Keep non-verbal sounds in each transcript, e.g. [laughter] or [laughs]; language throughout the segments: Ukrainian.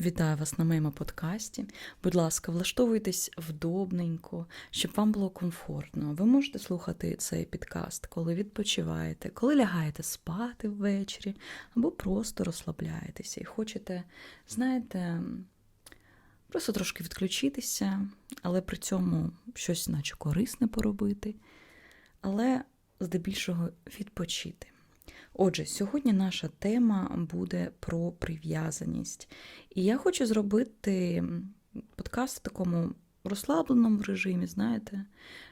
Вітаю вас на моєму подкасті. Будь ласка, влаштовуйтесь вдобненько, щоб вам було комфортно. Ви можете слухати цей підкаст, коли відпочиваєте, коли лягаєте спати ввечері, або просто розслабляєтеся і хочете, знаєте, просто трошки відключитися, але при цьому щось, наче корисне поробити, але здебільшого відпочити. Отже, сьогодні наша тема буде про прив'язаність. І я хочу зробити подкаст в такому розслабленому режимі, знаєте,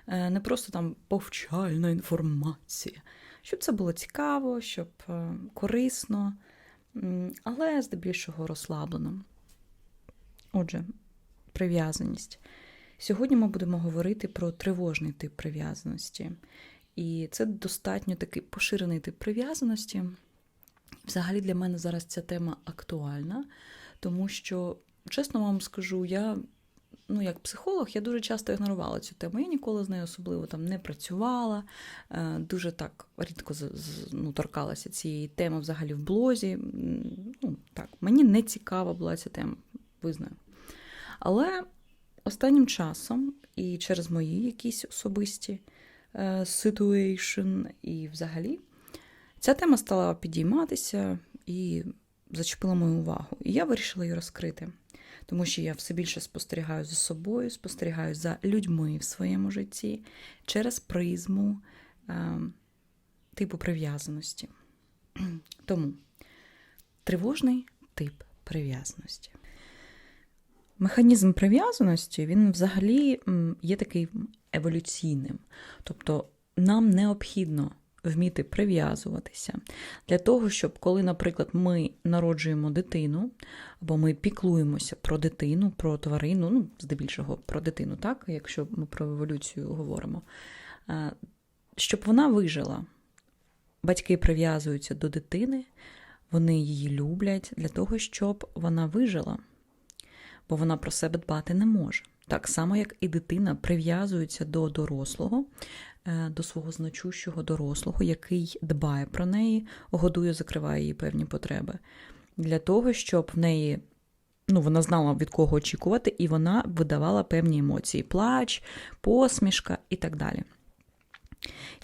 Е, не просто там повчальна інформація, щоб це було цікаво, щоб е, корисно, але здебільшого розслаблено. Отже, прив'язаність. Сьогодні ми будемо говорити про тривожний тип прив'язаності. І це достатньо такий поширений тип прив'язаності. Взагалі для мене зараз ця тема актуальна, тому що, чесно вам скажу, я, ну, як психолог, я дуже часто ігнорувала цю тему. Я ніколи з нею особливо там не працювала, е, дуже так рідко ну, торкалася цієї теми взагалі в блозі. Ну, так, мені не цікава була ця тема, визнаю. Але останнім часом і через мої якісь особисті situation і взагалі ця тема стала підійматися і зачепила мою увагу. І я вирішила її розкрити, тому що я все більше спостерігаю за собою, спостерігаю за людьми в своєму житті через призму е, типу прив'язаності. Тому тривожний тип прив'язаності. Механізм прив'язаності він взагалі є такий еволюційним. Тобто нам необхідно вміти прив'язуватися для того, щоб коли, наприклад, ми народжуємо дитину, або ми піклуємося про дитину, про тварину, ну, здебільшого про дитину, так, якщо ми про еволюцію говоримо, е, щоб вона вижила. Батьки прив'язуються до дитини, вони її люблять для того, щоб вона вижила бо вона про себе дбати не може. Так само, як і дитина прив'язується до дорослого, е, до свого значущого дорослого, який дбає про неї, годує, закриває її певні потреби, для того, щоб в неї. Ну, вона знала, від кого очікувати, і вона видавала певні емоції: плач, посмішка і так далі.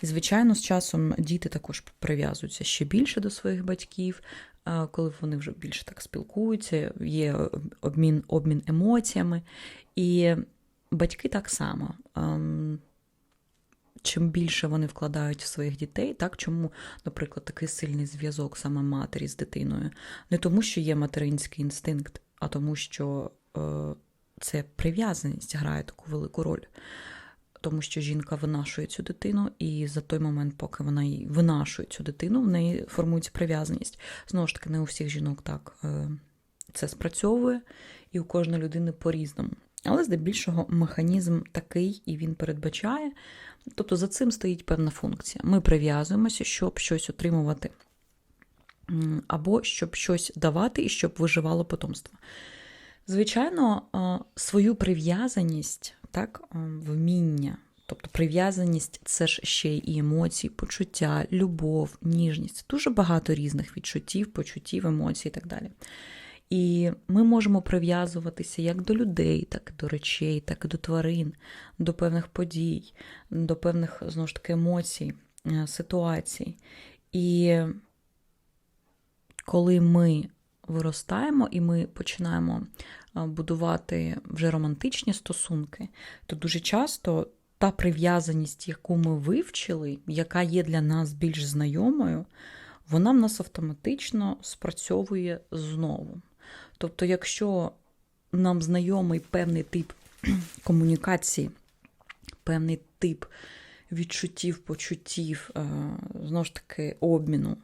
І, звичайно, з часом діти також прив'язуються ще більше до своїх батьків, коли вони вже більше так спілкуються, є обмін, обмін емоціями. І батьки так само. Ем, Чим більше вони вкладають в своїх дітей, так чому, наприклад, такий сильний зв'язок саме матері з дитиною? Не тому, що є материнський інстинкт, а тому, що е, це прив'язаність грає таку велику роль тому що жінка винашує цю дитину, і за той момент, поки вона її винашує цю дитину, в неї формується прив'язаність. Знову ж таки, не у всіх жінок так е, це спрацьовує, і у кожної людини по-різному. Але здебільшого механізм такий, і він передбачає. Тобто за цим стоїть певна функція. Ми прив'язуємося, щоб щось отримувати, або щоб щось давати і щоб виживало потомство. Звичайно, е, свою прив'язаність, так, вміння, тобто прив'язаність це ж ще і емоції, почуття, любов, ніжність. Дуже багато різних відчуттів, почуттів, емоцій і так далі. І ми можемо прив'язуватися як до людей, так і до речей, так і до тварин, до певних подій, до певних знову ж таки емоцій, е, ситуацій. І коли ми виростаємо і ми починаємо будувати вже романтичні стосунки, то дуже часто та прив'язаність, яку ми вивчили, яка є для нас більш знайомою, вона в нас автоматично спрацьовує знову. Тобто, якщо нам знайомий певний тип [clears throat] комунікації, певний тип відчуттів, почуттів, е, знову ж таки, обміну,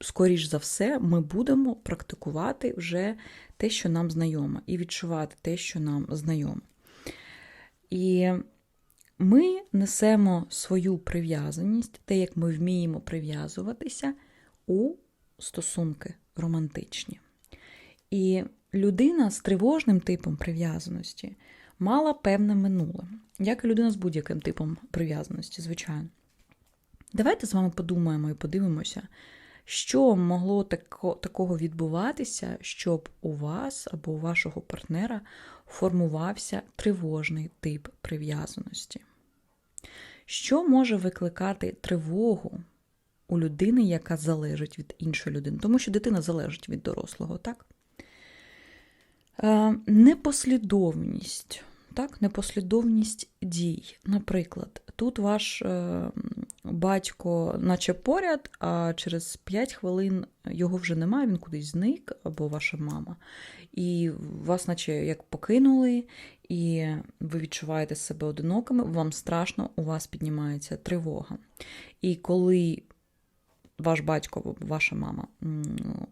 скоріш за все, ми будемо практикувати вже те, що нам знайомо, і відчувати те, що нам знайомо. І ми несемо свою прив'язаність, те, як ми вміємо прив'язуватися у стосунки романтичні. І людина з тривожним типом прив'язаності мала певне минуле, як і людина з будь-яким типом прив'язаності, звичайно. Давайте з вами подумаємо і подивимося, Що могло тако, такого відбуватися, щоб у вас або у вашого партнера формувався тривожний тип прив'язаності? Що може викликати тривогу у людини, яка залежить від іншої людини? Тому що дитина залежить від дорослого, так? Е, непослідовність. Так, непослідовність дій. Наприклад, тут ваш е, батько, наче поряд, а через 5 хвилин його вже немає, він кудись зник, або ваша мама. І вас, наче як покинули, і ви відчуваєте себе одинокими, вам страшно, у вас піднімається тривога. І коли ваш батько, ваша мама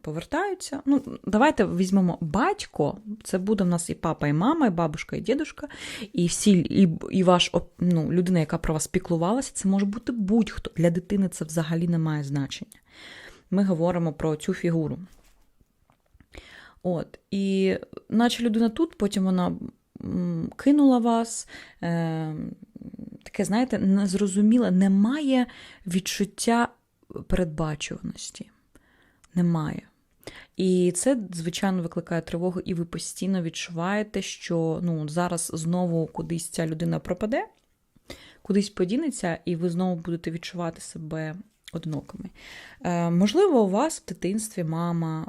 повертаються. Ну, давайте візьмемо батько. Це буде в нас і папа, і мама, і бабушка, і дідушка, і всі, і, і ваш ну, людина, яка про вас піклувалася, це може бути будь-хто. Для дитини це взагалі не має значення. Ми говоримо про цю фігуру. От, І наче людина тут, потім вона кинула вас. Е, Таке, знаєте, незрозуміле, немає відчуття передбачуваності. Немає. І це, звичайно, викликає тривогу, і ви постійно відчуваєте, що ну, зараз знову кудись ця людина пропаде, кудись подінеться, і ви знову будете відчувати себе одинокими. Е, Можливо, у вас в дитинстві мама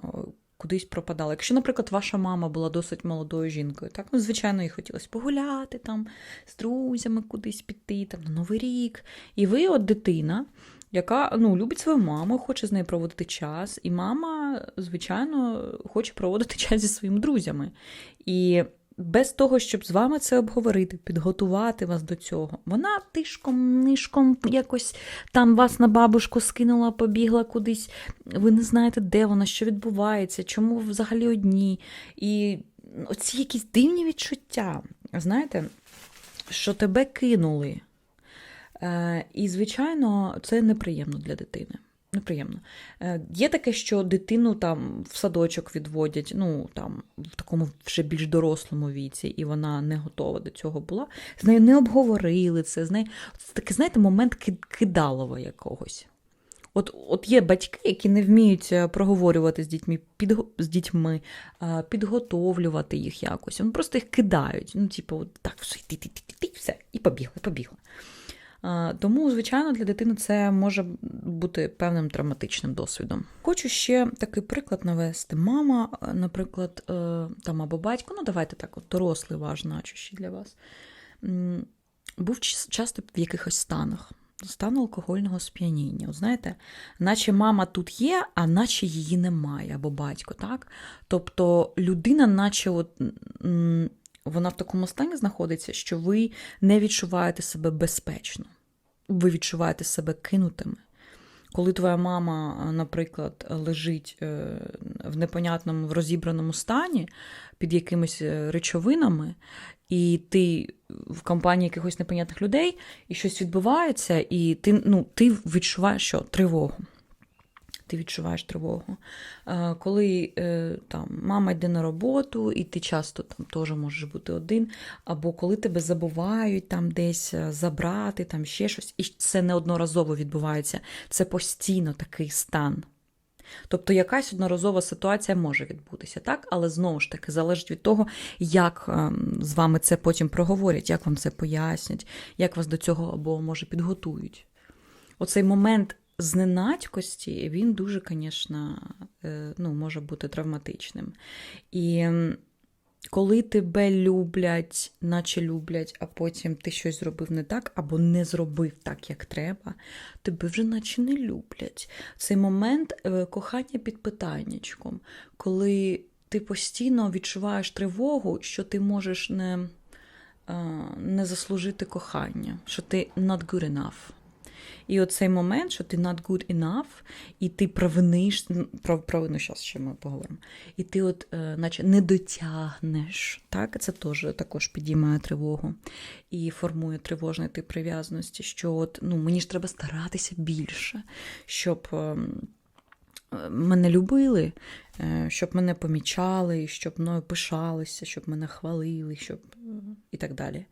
кудись пропадала. Якщо, наприклад, ваша мама була досить молодою жінкою, так, ну, звичайно, їй хотілося погуляти там, з друзями кудись піти, там, на Новий рік. І ви, от дитина, яка ну, любить свою маму, хоче з нею проводити час, і мама, звичайно, хоче проводити [laughs] час зі своїми друзями. І без того, щоб з вами це обговорити, підготувати вас до цього, вона тишком, нишком якось там вас на бабушку скинула, побігла кудись. Ви не знаєте, де вона, що відбувається, чому ви взагалі одні. І оці якісь дивні відчуття. Знаєте, що тебе кинули. Е, і, звичайно, це неприємно для дитини. Неприємно. Е, є таке, що дитину там в садочок відводять, ну там в такому вже більш дорослому віці, і вона не готова до цього була. З нею не обговорили це. З нею це такий, знаєте, момент кидалова якогось. От от є батьки, які не вміють е, проговорювати з дітьми, під, з дітьми, підготовлювати їх якось. Вони просто їх кидають. Ну, типу, так, все, ти, ти, ти, ти, все, і побігли, побігли. Тому, звичайно, для дитини це може бути певним травматичним досвідом. Хочу ще такий приклад навести. Мама, е, наприклад, е, там або батько, ну давайте так, от дорослий ваш значущий для вас, був часто в якихось станах. Стан алкогольного сп'яніння. Знаєте, наче мама тут є, а наче її немає, або батько, так? Тобто людина, наче от, вона в такому стані знаходиться, що ви не відчуваєте себе безпечно ви відчуваєте себе кинутими. Коли твоя мама, наприклад, лежить е, в непонятному в розібраному стані під якимись е, речовинами, і ти в компанії якихось непонятних людей, і щось відбувається, і ти ну, ти відчуваєш що? тривогу ти відчуваєш тривогу. Коли е, там мама йде на роботу, і ти часто там теж можеш бути один, або коли тебе забувають там десь е, забрати, там ще щось, і це неодноразово відбувається. Це постійно такий стан. Тобто якась одноразова ситуація може відбутися, так? Але знову ж таки залежить від того, як з вами це потім проговорять, як вам це пояснять, як вас до цього або може підготують. Оцей момент зненацькості він дуже, звісно, е, ну, може бути травматичним. І коли тебе люблять, наче люблять, а потім ти щось зробив не так, або не зробив так, як треба, тебе вже наче не люблять. Цей момент е, кохання під питаннячком, коли ти постійно відчуваєш тривогу, що ти можеш не, е, не заслужити кохання, що ти not good enough. І оцей момент, що ти not good enough, і ти провиниш, про провину зараз ще ми поговоримо. І ти, от, е, наче не дотягнеш. Так? Це теж також підіймає тривогу і формує тривожний тип прив'язаності, що от, ну, мені ж треба старатися більше, щоб. Е, Мене любили, е, щоб мене помічали, щоб мною пишалися, щоб мене хвалили, щоб і так далі.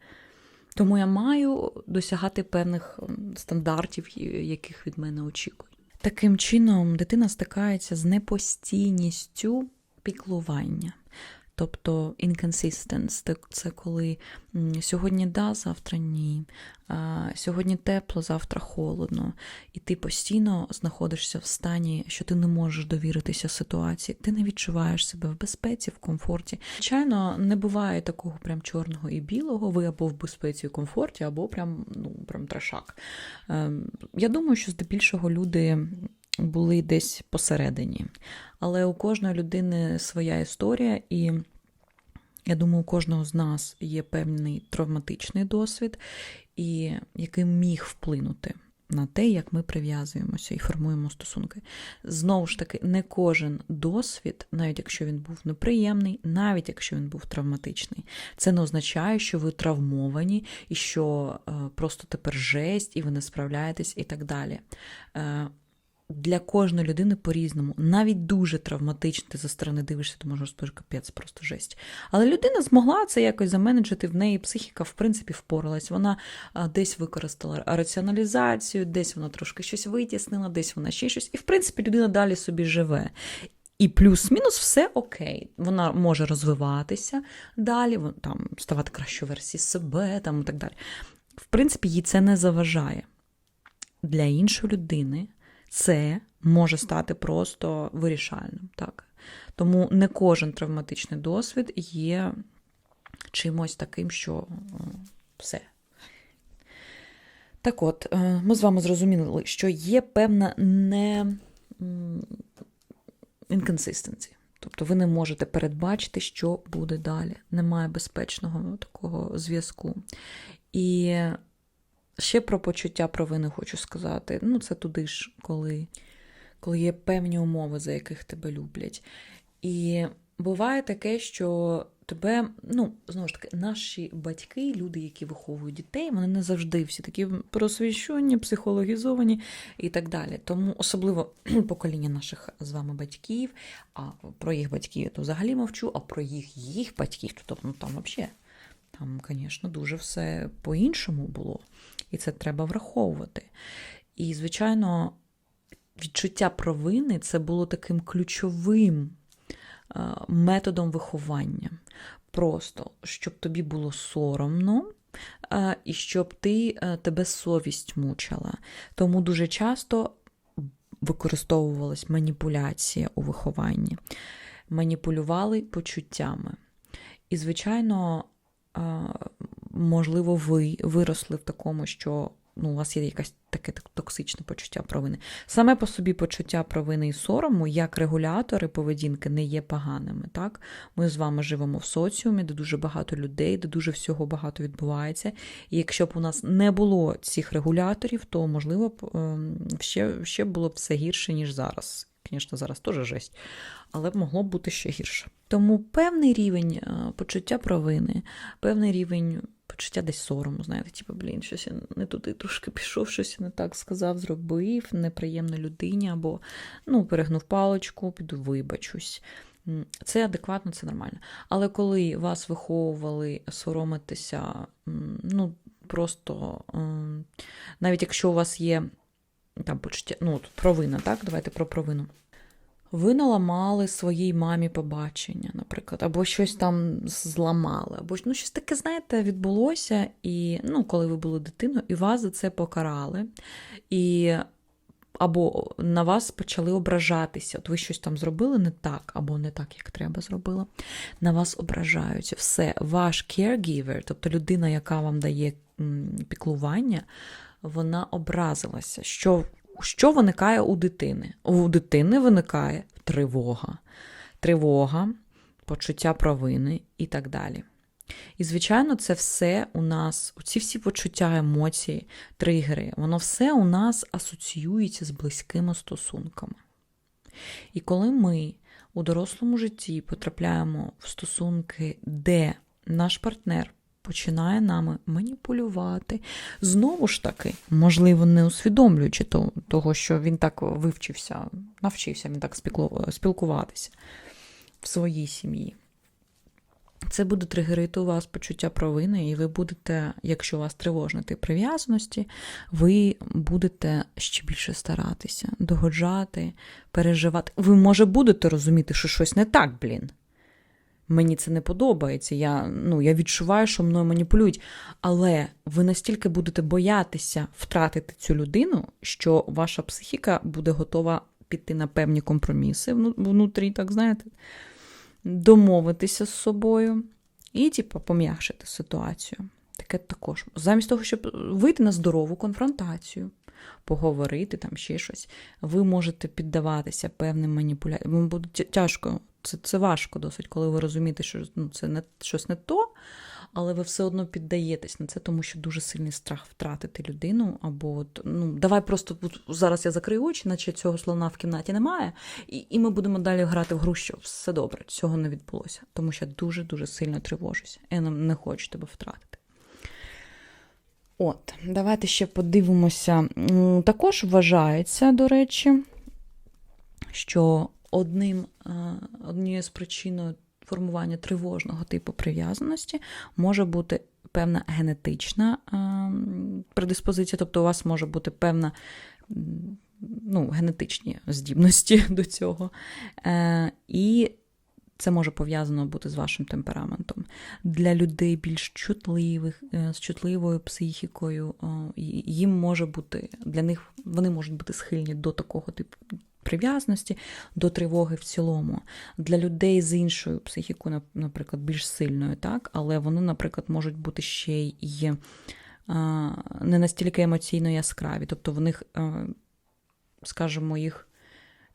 Тому я маю досягати певних стандартів, яких від мене очікують. Таким чином, дитина стикається з непостійністю піклування. Тобто inconsistence, це- коли сьогодні да, завтра ні, сьогодні тепло, завтра холодно, і ти постійно знаходишся в стані, що ти не можеш довіритися ситуації, ти не відчуваєш себе в безпеці, в комфорті. Звичайно, не буває такого прям чорного і білого. Ви або в безпеці і комфорті, або прям, ну, прям трешак. Ем, Я думаю, що здебільшого люди були десь посередині. Але у кожної людини своя історія, і я думаю, у кожного з нас є певний травматичний досвід, і який міг вплинути на те, як ми прив'язуємося і формуємо стосунки. Знову ж таки, не кожен досвід, навіть якщо він був неприємний, навіть якщо він був травматичний, це не означає, що ви травмовані і що е, просто тепер жесть, і ви не справляєтесь, і так далі. Для кожної людини по-різному. Навіть дуже травматично ти за сторони дивишся, ти можеш сказати, капець, просто жесть. Але людина змогла це якось заменеджити, в неї психіка, в принципі, впоралась. Вона десь використала раціоналізацію, десь вона трошки щось витіснила, десь вона ще щось. І, в принципі, людина далі собі живе. І плюс-мінус все окей. Вона може розвиватися далі, там, ставати кращою версією себе там, і так далі. В принципі, їй це не заважає. Для іншої людини це може стати просто вирішальним. Так? Тому не кожен травматичний досвід є чимось таким, що е, все. Так от, е, ми з вами зрозуміли, що є певна не inconsistency. Тобто ви не можете передбачити, що буде далі. Немає безпечного такого зв'язку. І ще про почуття провини хочу сказати. Ну, це туди ж, коли, коли є певні умови, за яких тебе люблять. І буває таке, що тебе, ну, знову ж таки, наші батьки, люди, які виховують дітей, вони не завжди всі такі просвіщені, психологізовані і так далі. Тому особливо [clears throat] покоління наших з вами батьків, а про їх батьків я то взагалі мовчу, а про їх їх батьків, то ну, там взагалі. Там, звісно, дуже все по-іншому було, і це треба враховувати. І, звичайно, відчуття провини це було таким ключовим е, методом виховання. Просто щоб тобі було соромно. е, І щоб ти е, тебе совість мучила. Тому дуже часто використовувалась маніпуляція у вихованні, маніпулювали почуттями. І, звичайно, можливо, ви виросли в такому, що ну, у вас є якесь таке токсичне почуття провини. Саме по собі почуття провини і сорому, як регулятори поведінки, не є поганими. Так? Ми з вами живемо в соціумі, де дуже багато людей, де дуже всього багато відбувається. І якщо б у нас не було цих регуляторів, то можливо б ем, ще, ще було б все гірше, ніж зараз. Звісно, зараз теж жесть, але могло б бути ще гірше. Тому певний рівень е, почуття провини, певний рівень почуття десь сорому, знаєте, типу, блін, щось я не туди трошки пішов, щось я не так сказав, зробив, неприємно людині, або ну, перегнув паличку, піду вибачусь. Це адекватно, це нормально. Але коли вас виховували соромитися, ну просто навіть якщо у вас є там почуття, ну, провина, так? Давайте про провину. Ви наламали своїй мамі побачення, наприклад, або щось там зламали, або ну, щось таке, знаєте, відбулося, і ну, коли ви були дитиною, і вас за це покарали, і або на вас почали ображатися. От ви щось там зробили не так, або не так, як треба зробила. На вас ображаються. Все, ваш caregiver, тобто людина, яка вам дає піклування, вона образилася. Що, що виникає у дитини? У дитини виникає тривога. Тривога, почуття провини і так далі. І, звичайно, це все у нас, ці всі почуття, емоції, тригери, воно все у нас асоціюється з близькими стосунками. І коли ми у дорослому житті потрапляємо в стосунки, де наш партнер починає нами маніпулювати, знову ж таки, можливо, не усвідомлюючи того, що він так вивчився, навчився він так спілкуватися в своїй сім'ї. Це буде тригерити у вас почуття провини, і ви будете, якщо у вас тривожний тип прив'язаності, ви будете ще більше старатися, догоджати, переживати. Ви, може, будете розуміти, що щось не так, блін. Мені це не подобається. Я ну, я відчуваю, що мною маніпулюють. Але ви настільки будете боятися втратити цю людину, що ваша психіка буде готова піти на певні компроміси внутрі, так знаєте, домовитися з собою і, типу, пом'якшити ситуацію. Таке також. Замість того, щоб вийти на здорову конфронтацію, поговорити там ще щось, ви можете піддаватися певним маніпуляціям. Вам буде тяжко, це це важко досить, коли ви розумієте, що ну, це не щось не то, але ви все одно піддаєтесь на це, тому що дуже сильний страх втратити людину. Або от, ну, давай просто зараз я закрию очі, наче цього слона в кімнаті немає, і і ми будемо далі грати в гру, що все добре, цього не відбулося. Тому що я дуже-дуже сильно тривожуся. Я не хочу тебе втратити. От, давайте ще подивимося. Також вважається, до речі, що одним, однією з причин формування тривожного типу прив'язаності може бути певна генетична предиспозиція, тобто у вас може бути певна ну, генетичні здібності [laughs] до цього. Е, і це може пов'язано бути з вашим темпераментом. Для людей більш чутливих, е, з чутливою психікою, їм може бути, для них вони можуть бути схильні до такого типу прив'язаності, до тривоги в цілому. Для людей з іншою психікою, наприклад, більш сильною, так, але вони, наприклад, можуть бути ще й не настільки емоційно яскраві. Тобто в них, скажімо, їх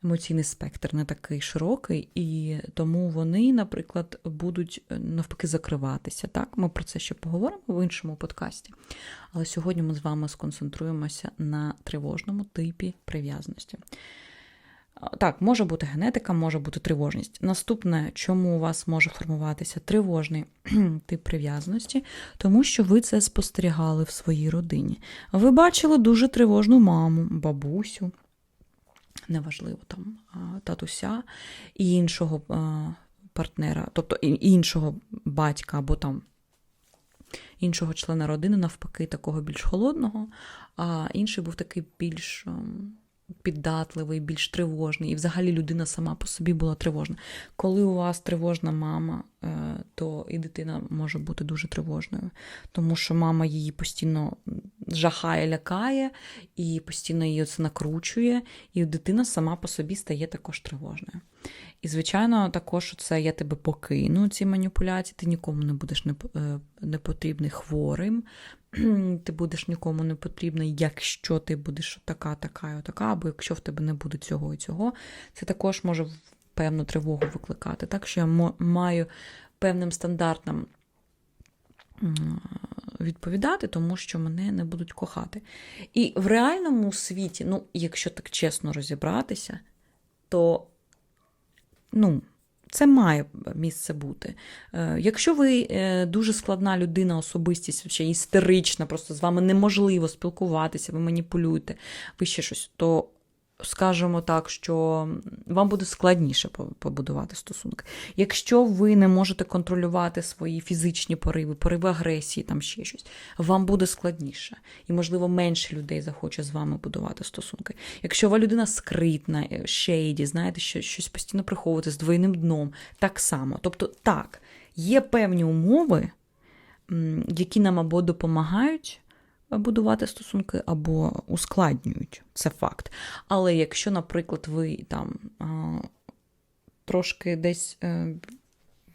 емоційний спектр не такий широкий, і тому вони, наприклад, будуть е, навпаки закриватися. Так, Ми про це ще поговоримо в іншому подкасті. Але сьогодні ми з вами сконцентруємося на тривожному типі прив'язаності. Так, може бути генетика, може бути тривожність. Наступне, чому у вас може формуватися тривожний [clears throat] тип прив'язаності, тому що ви це спостерігали в своїй родині. Ви бачили дуже тривожну маму, бабусю, неважливо там татуся і іншого партнера, тобто іншого батька або там іншого члена родини, навпаки, такого більш холодного, а інший був такий більш. Піддатливий, більш тривожний, і взагалі людина сама по собі була тривожна. Коли у вас тривожна мама, то і дитина може бути дуже тривожною, тому що мама її постійно жахає, лякає, і постійно її це накручує, і дитина сама по собі стає також тривожною. І, звичайно, також це я тебе покину, ці маніпуляції, ти нікому не будеш е, не потрібний хворим, [clears throat] ти будеш нікому не потрібний, якщо ти будеш така, така така, або якщо в тебе не буде цього і цього, це також може певну тривогу викликати. Так що я маю певним стандартам відповідати, тому що мене не будуть кохати. І в реальному світі, ну, якщо так чесно розібратися, то ну, це має місце бути. Е, якщо ви е, дуже складна людина, особистість, ще істерична, просто з вами неможливо спілкуватися, ви маніпулюєте, ви ще щось, то скажімо так, що вам буде складніше побудувати стосунки. Якщо ви не можете контролювати свої фізичні пориви, пориви агресії, там ще щось, вам буде складніше. І, можливо, менше людей захоче з вами будувати стосунки. Якщо ви людина скритна, шейді, знаєте, що щось постійно приховувати з двойним дном, так само. Тобто, так, є певні умови, які нам або допомагають будувати стосунки або ускладнюють це факт. Але якщо, наприклад, ви там трошки десь. Е,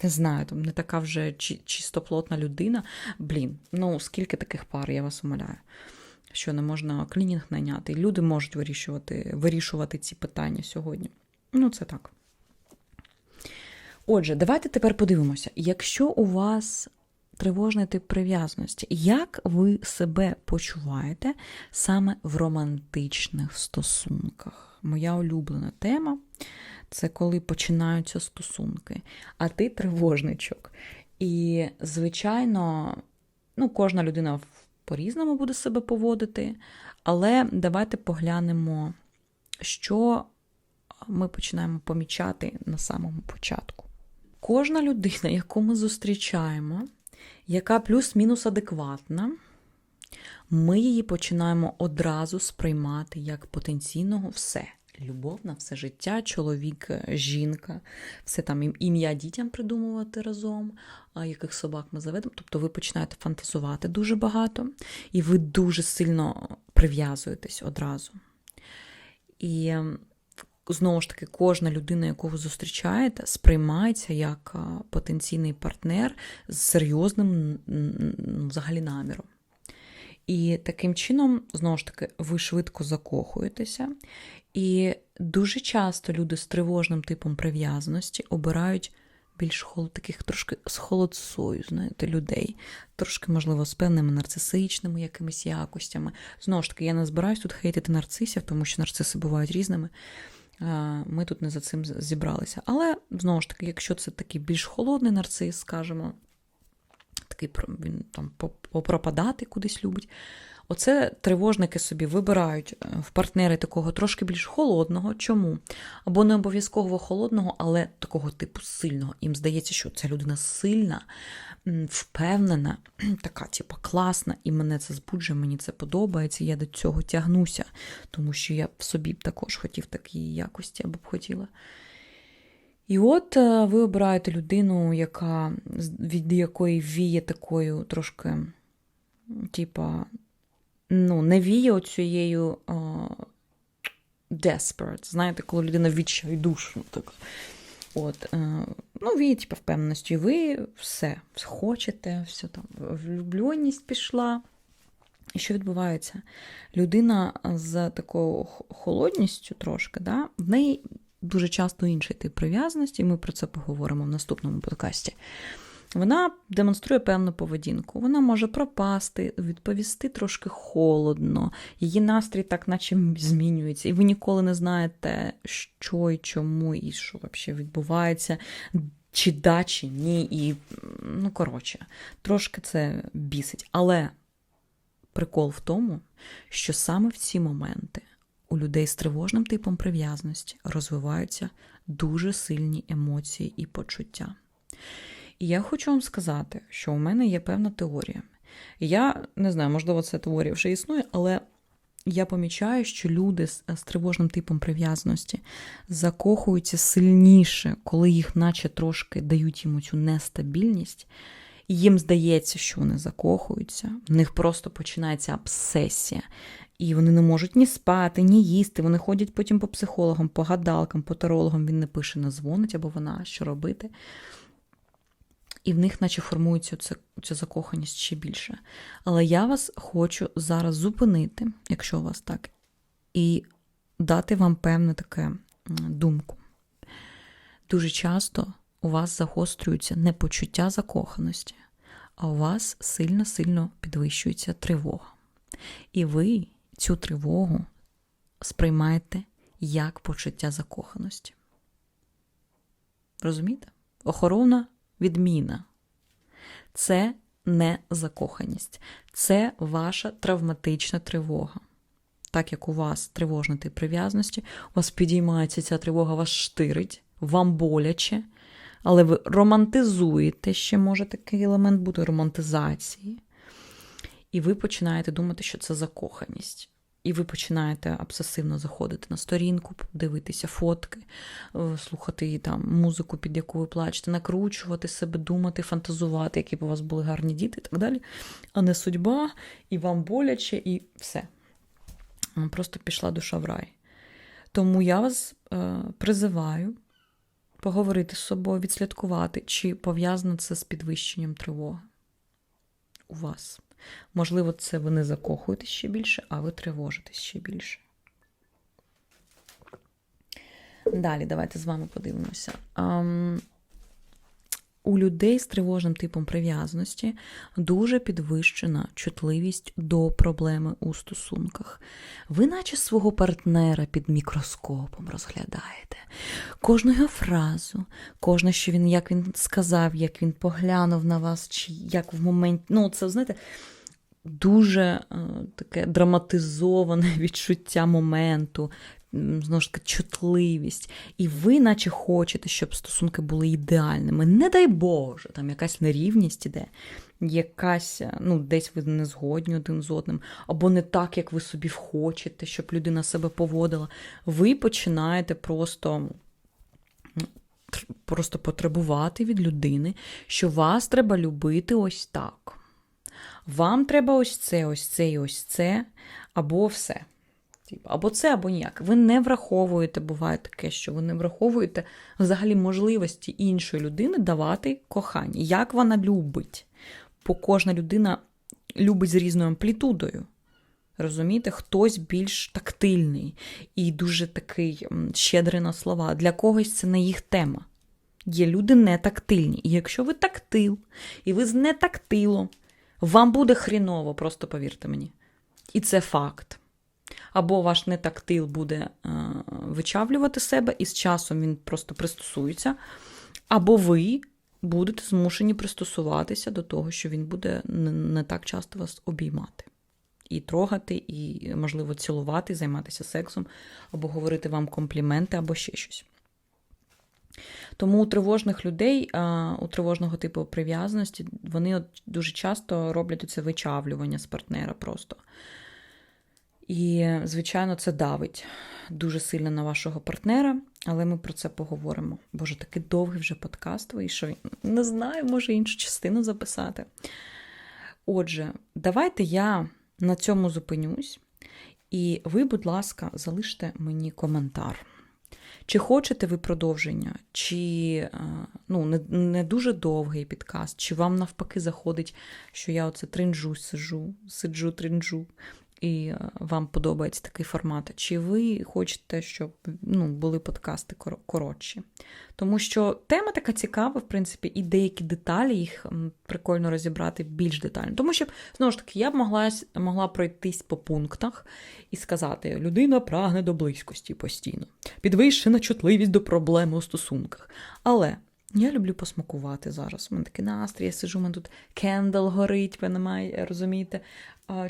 не знаю, там не така вже чистоплотна людина. Блін, ну скільки таких пар, я вас умоляю, що не можна клінінг найняти. Люди можуть вирішувати вирішувати ці питання сьогодні. Ну, це так. Отже, давайте тепер подивимося: якщо у вас тривожний тип прив'язаності. Як ви себе почуваєте саме в романтичних стосунках? Моя улюблена тема це коли починаються стосунки, а ти тривожничок. І, звичайно, ну, кожна людина по-різному буде себе поводити, але давайте поглянемо, що ми починаємо помічати на самому початку Кожна людина, яку ми зустрічаємо, яка плюс-мінус адекватна, ми її починаємо одразу сприймати як потенційного все. Любов на все життя, чоловік, жінка, все там ім'я дітям придумувати разом, яких собак ми заведемо. Тобто ви починаєте фантазувати дуже багато, і ви дуже сильно прив'язуєтесь одразу. І знову ж таки, кожна людина, яку ви зустрічаєте, сприймається як потенційний партнер з серйозним взагалі наміром. І таким чином, знову ж таки, ви швидко закохуєтеся. І дуже часто люди з тривожним типом прив'язаності обирають більш хол... таких трошки з холодцою, знаєте, людей, трошки, можливо, з певними нарцисичними якимись якостями. Знову ж таки, я не збираюсь тут хейтити нарцисів, тому що нарциси бувають різними. А, Ми тут не за цим зібралися. Але знову ж таки, якщо це такий більш холодний нарцис, скажімо, такий він там попропадати кудись любить. Оце тривожники собі вибирають е, в партнери такого трошки більш холодного. Чому? Або не обов'язково холодного, але такого типу сильного. Їм здається, що ця людина сильна, впевнена, [clears throat] така, типу, класна, і мене це збуджує, мені це подобається, я до цього тягнуся, тому що я в собі б також хотів такі якості або б хотіла. І от е, ви обираєте людину, яка, від якої віє такою трошки, типа, ну, не віє оцією desperate. Знаєте, коли людина відчай душу. Так. От, е, ну, віє, типа, впевненості. Ви все хочете, все там, влюбленість пішла. І що відбувається? Людина з такою холодністю трошки, да, в неї дуже часто інший тип прив'язаності, і ми про це поговоримо в наступному подкасті. Вона демонструє певну поведінку. Вона може пропасти, відповісти трошки холодно, її настрій так наче змінюється, і ви ніколи не знаєте, що і чому, і що взагалі відбувається, чи да, чи ні. І, ну, коротше, трошки це бісить. Але прикол в тому, що саме в ці моменти у людей з тривожним типом прив'язаності розвиваються дуже сильні емоції і почуття. Я хочу вам сказати, що у мене є певна теорія. Я не знаю, можливо, ця теорія вже існує, але я помічаю, що люди з, з тривожним типом прив'язаності закохуються сильніше, коли їх, наче трошки дають йому цю нестабільність. І їм здається, що вони закохуються, в них просто починається обсесія. І вони не можуть ні спати, ні їсти. Вони ходять потім по психологам, по гадалкам, по тарологам. Він не пише, не дзвонить або вона, що робити. І в них, наче формується ця, закоханість ще більше. Але я вас хочу зараз зупинити, якщо у вас так, і дати вам певну таке думку. Дуже часто у вас загострюється не почуття закоханості, а у вас сильно-сильно підвищується тривога. І ви цю тривогу сприймаєте як почуття закоханості. Розумієте? Охорона відміна. Це не закоханість, це ваша травматична тривога. Так як у вас тривожний тип прив'язаності, у вас підіймається ця тривога, вас штирить, вам боляче, але ви романтизуєте, ще може такий елемент бути романтизації. І ви починаєте думати, що це закоханість. І ви починаєте обсесивно заходити на сторінку, дивитися фотки, е, слухати там музику, під яку ви плачете, накручувати себе, думати, фантазувати, які б у вас були гарні діти і так далі. А не судьба, і вам боляче, і все. Просто пішла душа в рай. Тому я вас е, призиваю поговорити з собою, відслідкувати, чи пов'язано це з підвищенням тривоги у вас. Можливо, це ви не закохуєтесь ще більше, а ви тривожитесь ще більше. Далі, давайте з вами подивимося. Ам, у людей з тривожним типом прив'язаності дуже підвищена чутливість до проблеми у стосунках. Ви, наче свого партнера під мікроскопом розглядаєте. Кожну його фразу, кожне, що він, як він сказав, як він поглянув на вас, чи як в момент. Ну, це, знаєте, дуже е, таке драматизоване [laughs] відчуття моменту. знову ж таки чутливість, і ви, наче хочете, щоб стосунки були ідеальними. Не дай Боже, там якась нерівність іде, якась, ну, десь ви не згодні один з одним, або не так, як ви собі хочете, щоб людина себе поводила. Ви починаєте просто просто потребувати від людини, що вас треба любити ось так. Вам треба ось це, ось це і ось це, або все. Типу, Або це, або ніяк. Ви не враховуєте, буває таке, що ви не враховуєте взагалі можливості іншої людини давати кохання. Як вона любить? Бо кожна людина любить з різною амплітудою. Розумієте, хтось більш тактильний і дуже такий щедрий на слова. Для когось це не їх тема. Є люди не тактильні. І якщо ви тактил, і ви з нетактилом, вам буде хріново, просто повірте мені. І це факт. Або ваш нетактил буде е, вичавлювати себе, і з часом він просто пристосується, або ви будете змушені пристосуватися до того, що він буде не, так часто вас обіймати. І трогати, і, можливо, цілувати, займатися сексом, або говорити вам компліменти, або ще щось. Тому у тривожних людей, у тривожного типу прив'язаності, вони от дуже часто роблять це вичавлювання з партнера просто. І, звичайно, це давить дуже сильно на вашого партнера, але ми про це поговоримо. Боже, такий довгий вже подкаст вийшов. Не знаю, може іншу частину записати. Отже, давайте я на цьому зупинюсь, і ви, будь ласка, залиште мені коментар. Чи хочете ви продовження, чи е, ну, не, не дуже довгий підкаст, чи вам навпаки заходить, що я оце тринджу, сижу, сиджу, тринджу, і е, вам подобається такий формат, чи ви хочете, щоб ну, були подкасти коротші. Тому що тема така цікава, в принципі, і деякі деталі їх прикольно розібрати більш детально. Тому що, знову ж таки, я б могла, могла пройтись по пунктах і сказати: людина прагне до близькості постійно, підвищена чутливість до проблем у стосунках. Але. Я люблю посмакувати зараз. У мене такий настрій, я сижу, у мене тут кендл горить, ви немає, розумієте,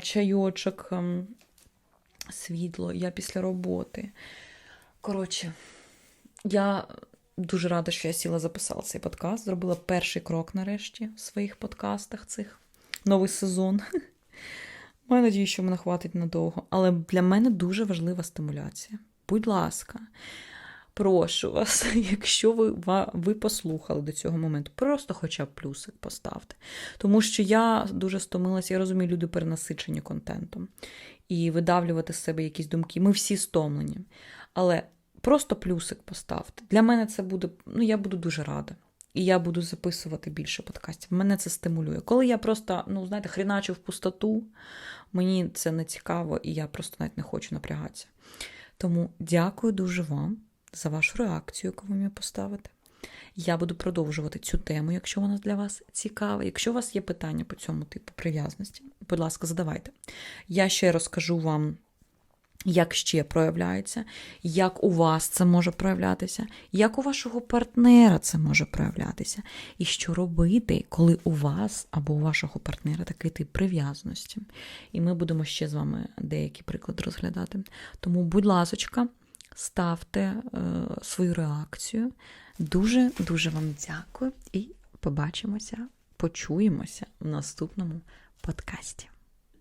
чайочок, ем, світло, я після роботи. Коротше, я дуже рада, що я сіла записала цей подкаст. Зробила перший крок нарешті в своїх подкастах цих новий сезон. [laughs] Маю надію, що мене хватить надовго. Але для мене дуже важлива стимуляція. Будь ласка, прошу вас, [laughs] якщо ви, ви послухали до цього моменту, просто хоча б плюсик поставте. Тому що я дуже стомилася, я розумію, люди перенасичені контентом. І видавлювати з себе якісь думки. Ми всі стомлені. Але просто плюсик поставте. Для мене це буде, ну я буду дуже рада. І я буду записувати більше подкастів. Мене це стимулює. Коли я просто, ну, знаєте, хріначу в пустоту, мені це не цікаво, і я просто навіть не хочу напрягатися. Тому дякую дуже вам за вашу реакцію, яку ви мені поставите. Я буду продовжувати цю тему, якщо вона для вас цікава. Якщо у вас є питання по цьому типу прив'язаності, будь ласка, задавайте. Я ще розкажу вам, як ще проявляється, як у вас це може проявлятися, як у вашого партнера це може проявлятися, і що робити, коли у вас або у вашого партнера такий тип прив'язаності. І ми будемо ще з вами деякі приклади розглядати. Тому, будь ласочка, ставте е, свою реакцію. Дуже дуже вам дякую і побачимося, почуємося в наступному подкасті.